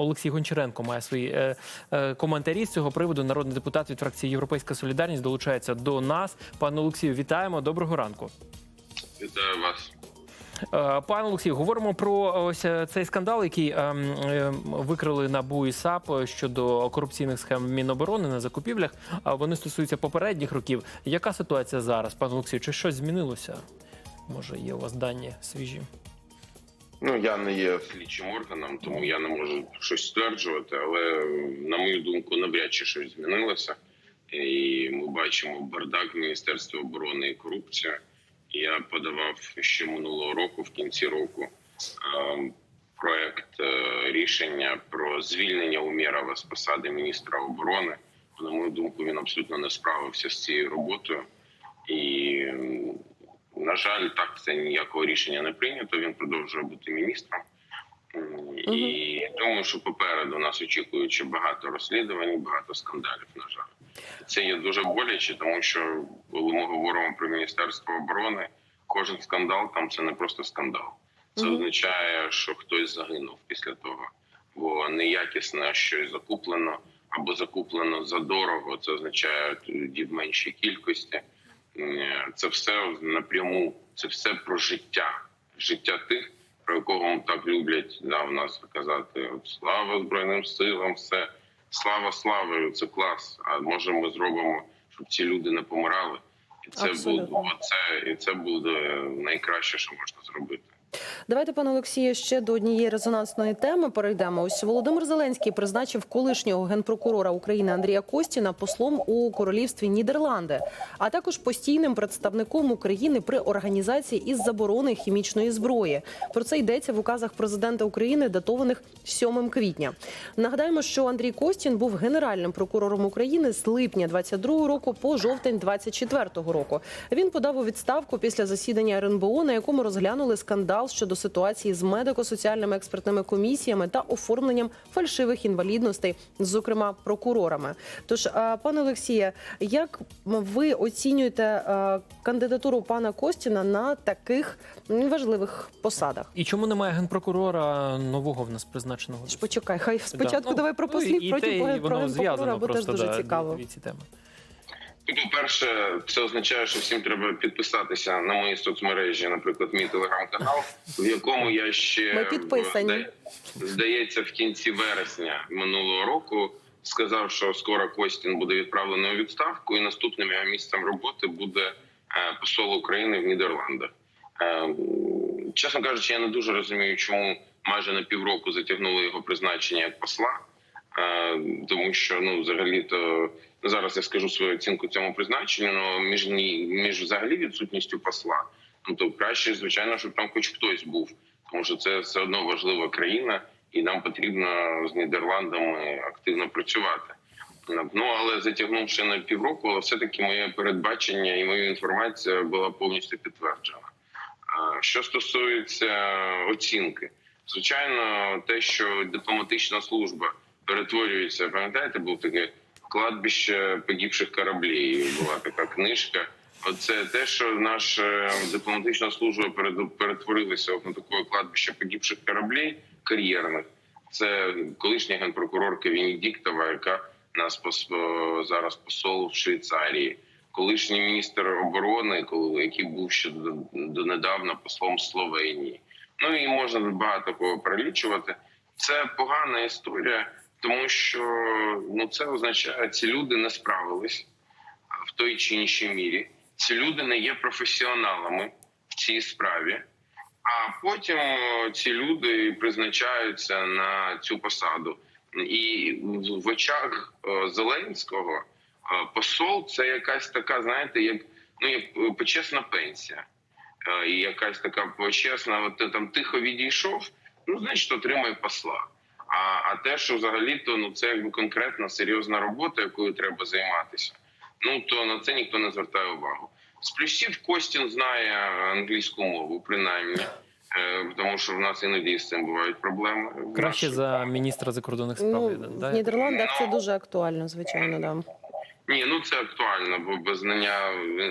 Олексій Гончаренко має свої е, е, коментарі з цього приводу. Народний депутат від фракції Європейська Солідарність долучається до нас. Пане Олексію, вітаємо. Доброго ранку. Вітаю вас. Е, Пане Олексію, говоримо про ось цей скандал, який ем, е, викрили НАБУ і САП щодо корупційних схем Міноборони на закупівлях. А вони стосуються попередніх років. Яка ситуація зараз, пане Олексію? Чи щось змінилося? Може, є у вас дані свіжі? Ну я не є слідчим органом, тому я не можу щось стверджувати. Але на мою думку, навряд чи щось змінилося. І ми бачимо бардак в Міністерстві оборони і корупція. Я подавав ще минулого року, в кінці року, е, проект е, рішення про звільнення Умєрова з посади міністра оборони. На мою думку, він абсолютно не справився з цією роботою. На жаль, так це ніякого рішення не прийнято. Він продовжує бути міністром. М, І думаю, що попереду нас очікують ще багато розслідувань, багато скандалів. На жаль, це є дуже боляче, тому що коли ми говоримо про міністерство оборони, кожен скандал там це не просто скандал. Це означає, що хтось загинув після того, бо неякісне щось закуплено або закуплено задорого. Це означає тоді в меншій кількості. Е, Це все напряму, це все про життя, життя тих, про якого так люблять да, в нас казати слава збройним силам, все слава славою, це клас. А може ми зробимо, щоб ці люди не помирали, і це Абсолютно. буде це, і це буде найкраще, що можна зробити. Давайте, пане Олексію, ще до однієї резонансної теми перейдемо. Ось Володимир Зеленський призначив колишнього генпрокурора України Андрія Костіна послом у королівстві Нідерланди, а також постійним представником України при організації із заборони хімічної зброї. Про це йдеться в указах президента України, датованих 7 квітня. Нагадаємо, що Андрій Костін був генеральним прокурором України з липня 22 року по жовтень 24 року. Він подав у відставку після засідання РНБО, на якому розглянули скандал щодо ситуації з медико-соціальними експертними комісіями та оформленням фальшивих інвалідностей, зокрема прокурорами. Тож, пане Олексія, як ви оцінюєте кандидатуру пана Костіна на таких важливих посадах? І чому немає генпрокурора нового в нас призначеного? Почекай, хай спочатку Да. Ну, давай про ну, послів, і потім про генпрокурора, бо теж дуже да, цікаво. дві ці теми. Ну, По-перше, це означає, що всім треба підписатися на мої соцмережі, наприклад, мій телеграм-канал, в якому я ще Ми підписані. здається, в кінці вересня минулого року сказав, що скоро Костін буде відправлений у відставку, і наступним його місцем роботи буде е, посол України в Нідерландах. Е, Чесно кажучи, я не дуже розумію, чому майже на півроку затягнули його призначення як посла. Е, тому що ну взагалі то зараз я скажу свою оцінку цьому призначенню. Ну між ні між взагалі відсутністю посла. Ну то краще, звичайно, щоб там хоч хтось був, тому що це все одно важлива країна, і нам потрібно з Нідерландами активно працювати. Ну але затягнувши на півроку, все таки моє передбачення і моя інформація була повністю підтверджена. Що стосується оцінки, звичайно, те, що дипломатична служба перетворюється, пам'ятаєте, був таке кладбище погибших кораблів. Була така книжка. Оце те, що наша дипломатична служба перетворилася на таке кладбище погибших кораблів кар'єрних. Це колишня генпрокурорка Венедіктова, яка нас пос- зараз посол в Швейцарії, колишній міністр оборони, який був ще до, донедавна послом Словенії. Ну і можна багато кого перелічувати. Це погана історія, тому що ну це означає, ці люди не справились в той чи іншій мірі. Ці люди не є професіоналами в цій справі. А потім ці люди призначаються на цю посаду. І в очах Зеленського посол це якась така, знаєте, як ну як почесна пенсія. Е, І якась така почесна, от ти там тихо відійшов, ну значить отримай посла. А, а те, що взагалі-то ну це якби конкретна серйозна робота, якою треба займатися. Ну то на це ніхто не звертає увагу. З плюсів Костін знає англійську мову, принаймні, е, тому що в нас іноді з цим бувають проблеми. Краще за міністра закордонних справ. Ну, да? в Нідерландах це дуже актуально, звичайно. Да. Ні, ну це актуально, бо без знання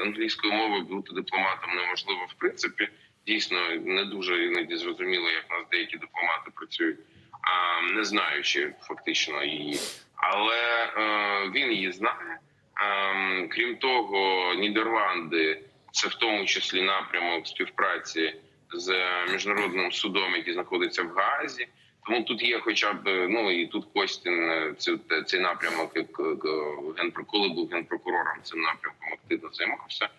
англійської мови бути дипломатом неможливо в принципі. Дійсно, не дуже іноді зрозуміло, як у нас деякі дипломати працюють. А, не знаючи фактично її. Але е, він її знає. Ем, Крім того, Нідерланди це в тому числі напрямок співпраці з міжнародним судом, який знаходиться в Гаазі. Тому тут є, хоча б ну і тут Костін е, це цей напрямок, як е, генпро- коли був генпрокурором, цим напрямком активно займався.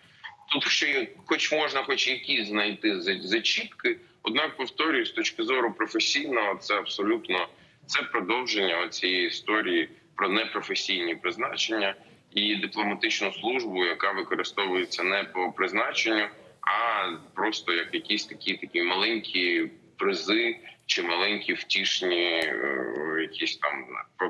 Тут ще хоч можна, хоч якісь знайти за- зачіпки. Однак повторюю, з точки зору професійного, це абсолютно це продовження цієї історії про непрофесійні призначення і дипломатичну службу, яка використовується не по призначенню, а просто як якісь такі такі маленькі призи чи маленькі втішні е, якісь там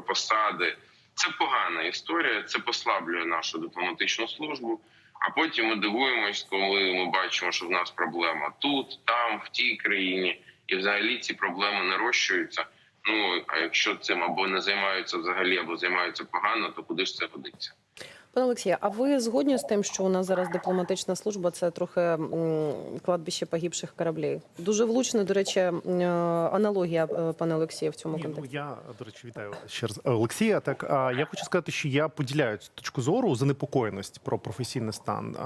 посади. Це погана історія. Це послаблює нашу дипломатичну службу. А потім ми дивуємось, коли ми бачимо, що в нас проблема тут, там, в тій країні, і взагалі ці проблеми нарощуються. Ну а якщо цим або не займаються взагалі, або займаються погано, то куди ж це годиться? Пане Олексію, а ви згодні з тим, що у нас зараз дипломатична служба це трохи кладбище погибших кораблів? Дуже влучна, до речі, е, аналогія, е, пане Олексію, в цьому Ні, ну я до речі вітаю ще раз Олексія. Так я хочу сказати, що я поділяю цю точку зору занепокоєність про професійний стан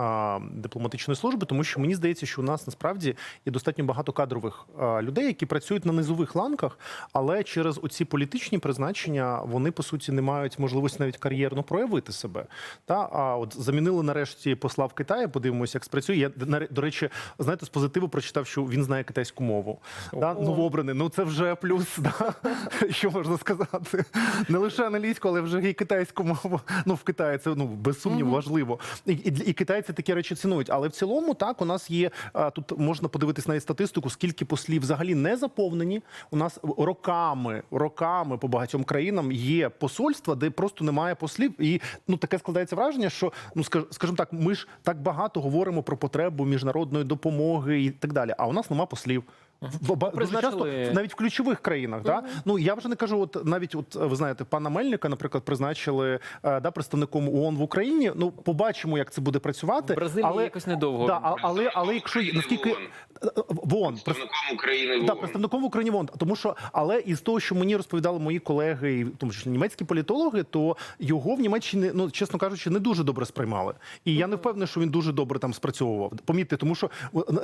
дипломатичної служби, тому що мені здається, що у нас насправді є достатньо багато кадрових людей, які працюють на низових ланках, але через оці політичні призначення вони по суті не мають можливості навіть кар'єрно проявити себе. Та а от замінили нарешті посла в Китаї. Подивимося, як спрацює. Я до речі, знаєте, з позитиву прочитав, що він знає китайську мову. Ого. Новообраний. Ну це вже плюс. Да? Що можна сказати? Не лише англійську, але вже і китайську мову. Ну в Китаї це ну без сумніву важливо. І, і, і китайці такі речі цінують. Але в цілому так у нас є тут можна подивитись на статистику, скільки послів взагалі не заповнені. У нас роками, роками по багатьом країнам є посольства, де просто немає послів. І ну таке складається враження, що ну скаж- скажімо так, ми ж так багато говоримо про потребу міжнародної допомоги і так далі. А у нас нема послів. В- Дуже часто навіть в ключових країнах, да ну я вже не кажу, от навіть от ви знаєте, пана Мельника, наприклад, призначили е, да представником ООН в Україні. Ну побачимо, як це буде працювати. В Бразилії але якось недовго. да, а- але але якщо наскільки ООН. Е, е, в ООН, Представником України в Да, ООН. представником в Україні ВОН. Тому що, але із того, що мені розповідали мої колеги, і тому числі німецькі політологи, то його в Німеччині, ну чесно кажучи, не дуже добре сприймали. І я не впевнений, що він дуже добре там спрацьовував. Помітьте, тому що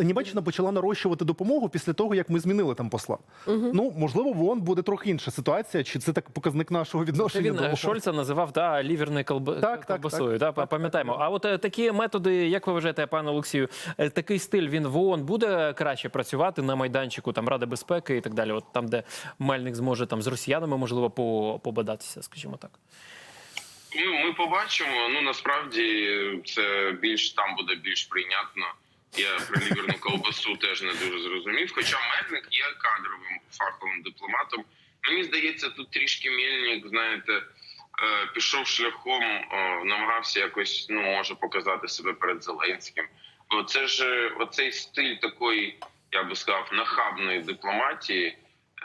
Німеччина почала нарощувати допомогу після того, як ми змінили там посла. Ну можливо, в ООН буде трохи інша ситуація, чи це так показник нашого Це відношення він до е, Шольца називав та ліверною колб... Так, так, колбасою. так, да, так, пам'ятаємо. так. А от е, такі методи, як ви вважаєте, пане Олексію, е, такий стиль він в ООН буде краще працювати на майданчику там Ради безпеки і так далі. От там, де Мельник зможе там з росіянами можливо по- побадатися, скажімо так. Ну, ми побачимо. Ну насправді це більш там буде більш прийнятно. Я про ліверну колбасу теж не дуже зрозумів. Хоча Мельник є кадровим фаховим дипломатом. Мені здається, тут трішки Мельник, знаєте, е, пішов шляхом, намагався якось ну може показати себе перед Зеленським. Бо це ж е, оцей стиль такої, я би сказав, нахабної дипломатії.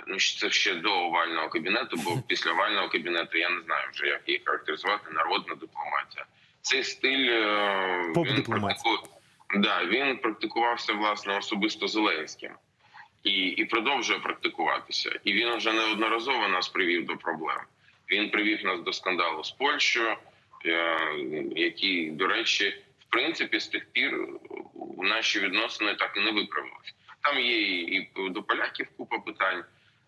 Ну, це ще до овального кабінету, бо після овального кабінету я не знаю вже як її характеризувати народна дипломатія. Цей стиль е, він Поп-дипломатія. Да, він практикувався власне особисто Зеленським і, і продовжує практикуватися. І він вже неодноразово нас привів до проблем. Він привів нас до скандалу з Польщею, е, який, до речі, в принципі, з тих пір наші відносини так і не виправилися. Там є і до поляків купа питань.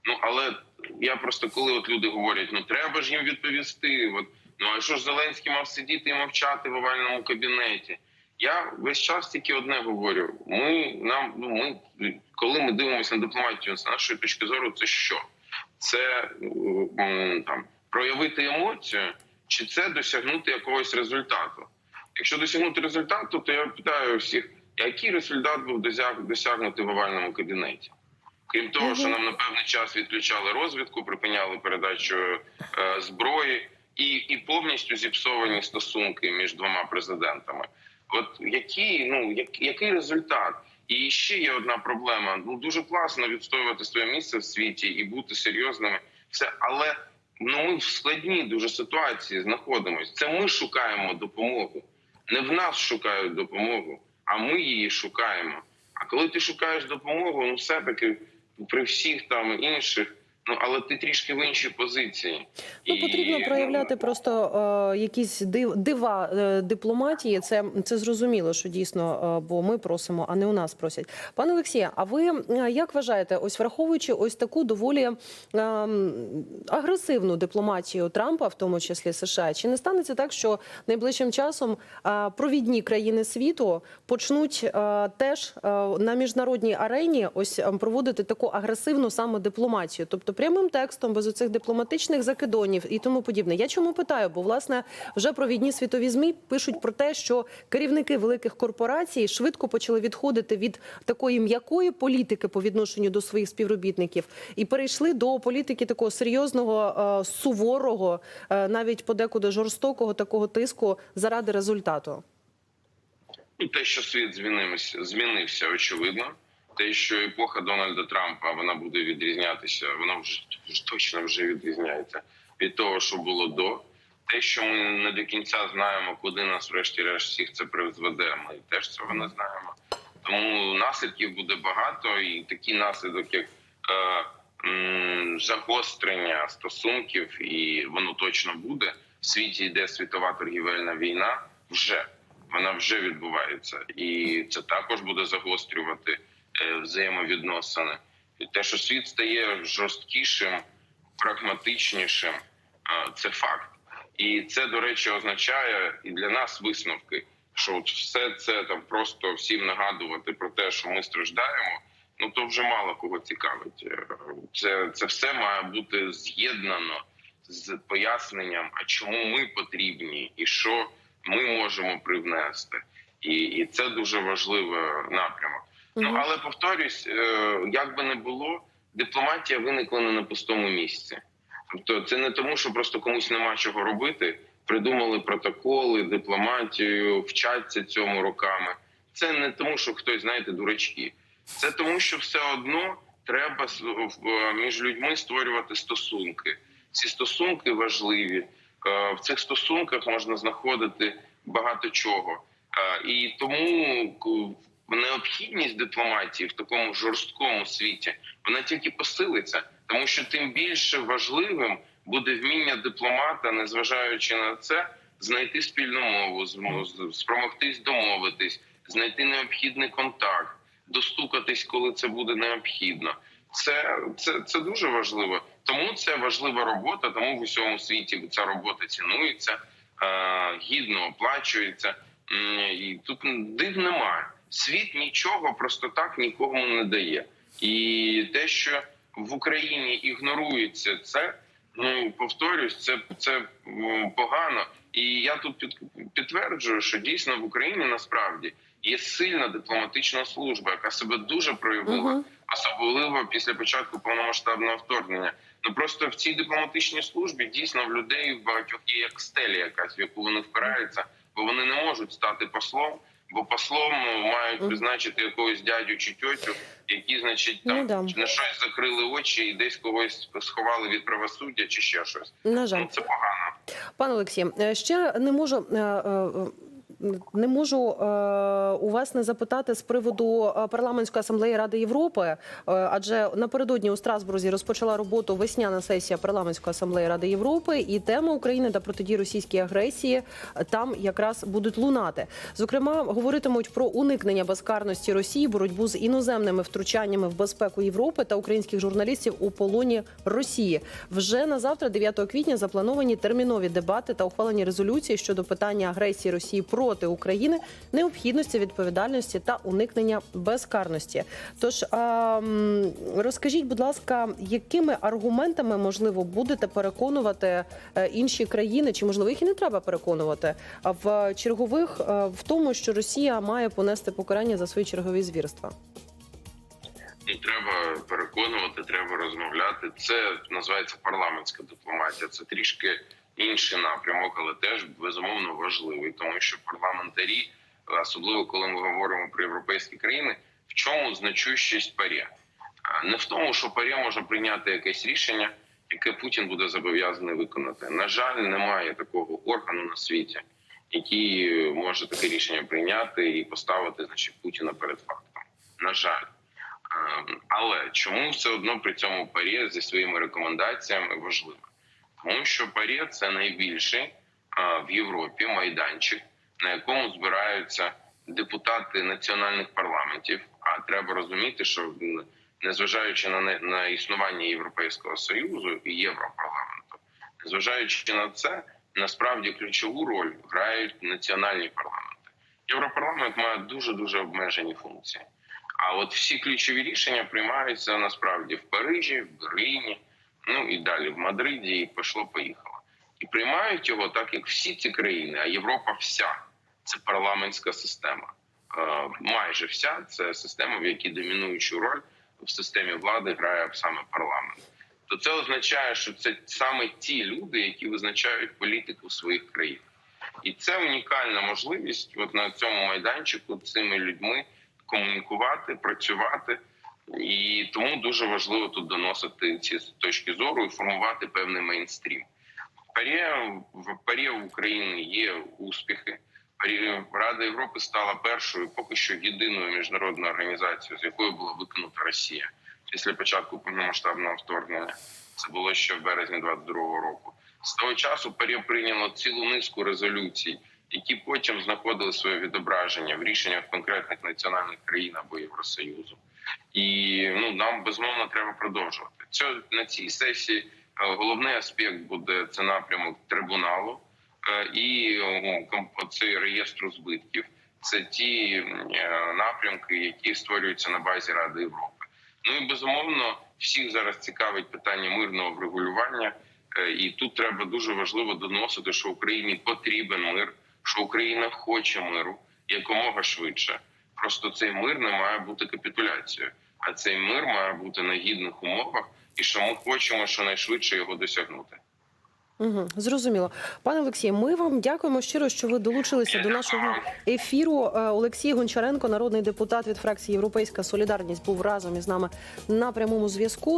Ну але я просто коли от люди говорять, ну треба ж їм відповісти. От ну а що ж Зеленський мав сидіти і мовчати в овальному кабінеті? Я весь час тільки одне говорю: ми нам ну ми коли ми дивимося на дипломатію з нашої точки зору, це що? Це там проявити емоцію, чи це досягнути якогось результату? Якщо досягнути результату, то я питаю всіх, який результат був досяг- досягнутий в овальному кабінеті? Крім того, що нам на певний час відключали розвідку, припиняли передачу е, зброї і, і повністю зіпсовані стосунки між двома президентами. От який, ну як, який результат? І ще є одна проблема. Ну дуже класно відстоювати своє місце в світі і бути серйозними. Все, але ну ми в складній дуже ситуації знаходимося. Це ми шукаємо допомогу. Не в нас шукають допомогу, а ми її шукаємо. А коли ти шукаєш допомогу, ну все таки при всіх там інших Ну але ти трішки в іншій позиції. Ну, І, потрібно проявляти просто е, якісь див, дива е, дипломатії. Це, це зрозуміло, що дійсно, е, бо ми просимо, а не у нас просять. Пане Олексія, а ви е, як вважаєте, ось враховуючи ось таку доволі е, агресивну дипломатію Трампа, в тому числі США, чи не станеться так, що найближчим часом е, провідні країни світу почнуть е, теж е, на міжнародній арені ось е, проводити таку агресивну саме дипломатію, тобто прямим текстом, без оцих дипломатичних закидонів і тому подібне. Я чому питаю? Бо власне вже провідні світові змі пишуть про те, що керівники великих корпорацій швидко почали відходити від такої м'якої політики по відношенню до своїх співробітників і перейшли до політики такого серйозного, е, суворого, е, навіть подекуди жорстокого такого тиску заради результату. Ну, те, що світ змінився, змінився, очевидно. Те, що епоха Дональда Трампа вона буде відрізнятися, вона вже, точно вже відрізняється від того, що було до. Те, що ми не до кінця знаємо, куди нас врешті-решт всіх це призведе, ми теж цього не знаємо. Тому наслідків буде багато, і такий наслідок, як е, м, загострення стосунків, і воно точно буде. В світі йде світова торгівельна війна вже вона вже відбувається, і це також буде загострювати взаємовідносини. І те, що світ стає жорсткішим, прагматичнішим, е, це факт. І це, до речі, означає і для нас висновки, що от все це там просто всім нагадувати про те, що ми страждаємо. Ну то вже мало кого цікавить. Е, Це, це все має бути з'єднано з поясненням, а чому ми потрібні, і що ми можемо привнести, і, і це дуже важливий напрямок. Ну але повторюсь, е, як би не було, дипломатія виникла не на пустому місці. Тобто, це не тому, що просто комусь нема чого робити. Придумали протоколи, дипломатію, вчаться цьому роками. Це не тому, що хтось, знаєте, дурачки. Це тому, що все одно треба між людьми створювати стосунки. Ці стосунки важливі. Е, В цих стосунках можна знаходити багато чого. Е, І тому необхідність дипломатії в такому жорсткому світі вона тільки посилиться, тому що тим більше важливим буде вміння дипломата, незважаючи на це, знайти спільну мову, спромогтись домовитись, знайти необхідний контакт, достукатись, коли це буде необхідно. Це, це, це дуже важливо. Тому це важлива робота. Тому в усьому світі ця робота цінується, е, гідно оплачується. І тут див немає. Світ нічого просто так нікому не дає. І те, що в Україні ігнорується це, ну повторюсь, це, це погано. І я тут під, підтверджую, що дійсно в Україні насправді є сильна дипломатична служба, яка себе дуже проявила, Мгм. особливо після початку повномасштабного вторгнення. Ну просто в цій дипломатичній службі дійсно в людей в багатьох є як стеля, якась в яку вони впираються, бо вони не можуть стати послом. Бо послом ну, мають призначити якогось дядю чи тьотю, які, значить, Ну там да. на щось закрили очі і десь когось сховали від правосуддя чи ще щось. На жаль. Ну це погано. Пане Олексію, е, ще не можу. Не можу е, у вас не запитати з приводу е, парламентської асамблеї Ради Європи, е, адже напередодні у Страсбурзі розпочала роботу весняна сесія парламентської асамблеї Ради Європи, і тема України та протидії російській агресії там якраз будуть лунати. Зокрема, говоритимуть про уникнення безкарності Росії, боротьбу з іноземними втручаннями в безпеку Європи та українських журналістів у полоні Росії. Вже на завтра, 9 квітня, заплановані термінові дебати та ухвалені резолюції щодо питання агресії Росії проти України, необхідності відповідальності та уникнення безкарності. Тож а, розкажіть, будь ласка, якими аргументами можливо будете переконувати е, інші країни, чи можливо їх і не треба переконувати в чергових е, в тому, що Росія має понести покарання за свої чергові звірства? І треба переконувати, треба розмовляти. Це називається парламентська дипломатія. Це трішки інший напрямок, але теж безумовно важливий, тому що парламентарі, особливо коли ми говоримо про європейські країни, в чому значущість парі? Не в тому, що парі може прийняти якесь рішення, яке Путін буде зобов'язаний виконати. На жаль, немає такого органу на світі, який може таке рішення прийняти і поставити значить Путіна перед фактом. На жаль. Але чому все одно при цьому ПАРЄ зі своїми рекомендаціями важливо? Тому що ПАРЄ – це найбільший в Європі майданчик, на якому збираються депутати національних парламентів. А треба розуміти, що незважаючи на на існування Європейського союзу і Європарламенту, незважаючи на це, насправді ключову роль грають національні парламенти. Європарламент має дуже дуже обмежені функції. А от всі ключові рішення приймаються насправді в Парижі, в Берліні, ну і далі в Мадриді, і пішло поїхало. І приймають його так, як всі ці країни, а Європа вся це парламентська система. Е, майже вся це система, в якій домінуючу роль в системі влади грає саме парламент. То це означає, що це саме ті люди, які визначають політику своїх країн. І це унікальна можливість от на цьому майданчику цими людьми комунікувати, працювати. І тому дуже важливо тут доносити ці точки зору і формувати певний мейнстрім. В ПАРЄ, в ПАРЄ в Україні є успіхи. Рада Європи стала першою, поки що єдиною міжнародною організацією, з якої була викинута Росія після початку повномасштабного вторгнення. Це було ще в березні 22-го року. З того часу ПАРЄ прийняло цілу низку резолюцій, які потім знаходили своє відображення в рішеннях конкретних національних країн або Євросоюзу. І ну нам безумовно треба продовжувати. Це на цій сесії е, головний аспект буде це напрямок трибуналу е, і цей реєстру збитків. Це ті е, напрямки, які створюються на базі Ради Європи. Ну і безумовно всіх зараз цікавить питання мирного врегулювання. І тут треба дуже важливо доносити, що Україні потрібен мир, що Україна хоче миру якомога швидше. Просто цей мир не має бути капітуляцією, а цей мир має бути на гідних умовах, і що ми хочемо щонайшвидше його досягнути. Угу, зрозуміло. Пане Олексій, ми вам дякуємо щиро, що ви долучилися до нашого ефіру. Е, Олексій Гончаренко, народний депутат від фракції Європейська Солідарність, був разом із нами на прямому зв'язку.